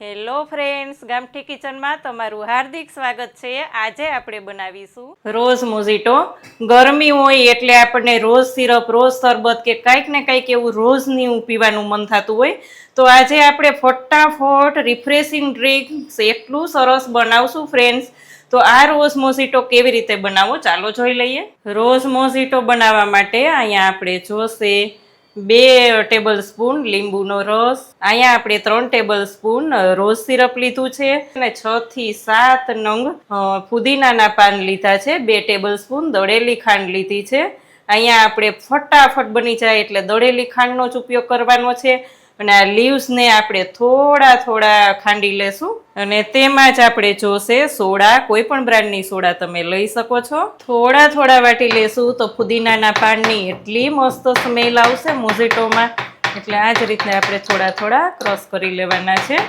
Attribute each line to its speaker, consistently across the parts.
Speaker 1: Hello friends ગામઠી કિચનમાં તમારું હાર્દિક સ્વાગત છે. આજે આપણે બનાવીશું રોઝ મોઝીટો ગરમી હોય એટલે આપણને રોઝ સિરપ, રોઝ શરબત કે કંઈક ને કંઈક એવું રોઝનું પીવાનું મન થતું હોય. તો આજે આપણે ફટાફટ રિફ્રેશિંગ ડ્રિંક્સ એટલું સરસ બનાવશું ફ્રેન્ડ્સ તો આ રોઝ મોઝીટો કેવી રીતે બનાવવો ચાલો જોઈ લઈએ. રોઝ મોઝીટો બનાવવા માટે અહીંયા આપણે જોશે બે ટેબલ સ્પૂન લીંબુનો રસ. અહીંયા આપણે ત્રણ ટેબલ સ્પૂન રોઝ સિરપ લીધું છે અને છ થી સાત નંગ ફુદીનાના પાન લીધા છે. બે ટેબલ સ્પૂન દળેલી ખાંડ લીધી છે. અહીંયા આપણે ફટાફટ બની જાય એટલે દળેલી ખાંડનો જ ઉપયોગ કરવાનો છે. અને આ લીવ્સને આપણે થોડા થોડા ખાંડી લેશું અને તેમાં જ આપણે જોશે સોડા, કોઈ પણ બ્રાન્ડની સોડા તમે લઈ શકો છો. થોડા થોડા વાટી લેશું તો ફુદીનાના પાનની એટલી મસ્ત સ્મેલ આવશે મોઝીટોમાં એટલે આ જ રીતે આપણે થોડા થોડા ક્રોસ કરી લેવાના છે.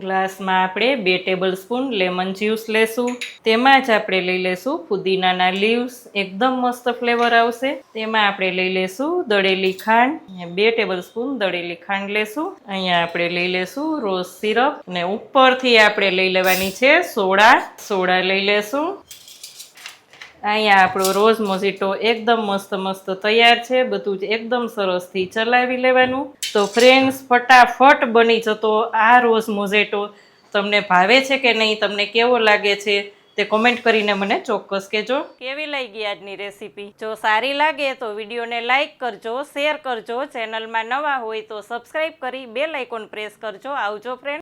Speaker 1: ગ્લાસમાં આપણે બે ટેબલ સ્પૂન લેમન જ્યુસ લેશું. તેમાં જ આપણે લઈ લેશું ફુદીનાના લીવ્સ. એકદમ મસ્ત ફ્લેવર આવશે. તેમાં આપણે લઈ લેશું દળેલી ખાંડ. બે ટેબલ સ્પૂન દળેલી ખાંડ લેશું. અહીંયા આપણે લઈ લેશું રોઝ સિરપ. અને ઉપરથી આપણે લઈ લેવાની છે સોડા. સોડા લઈ લેશું. અહીંયા આપણો રોઝ મોઝીટો એકદમ મસ્ત મસ્ત તૈયાર છે. બધું જ એકદમ સરસથી ચલાવી લેવાનું. તો ફ્રેન્ડ્સ ફટાફટ બની જતો આ રોઝ મોઝેટો તમને ભાવે છે કે નહીં, તમને કેવો લાગે છે, તે કોમેન્ટ કરીને મને ચોક્કસ કહેજો. કેવી લાગી આજની રેસીપી જો સારી લાગે તો વિડીયોને લાઇક કરજો શેર કરજો. ચેનલમાં નવા હોય તો સબસ્ક્રાઈબ કરી બેલ આઇકોન પ્રેસ કરજો. આવજો ફ્રેન્ડ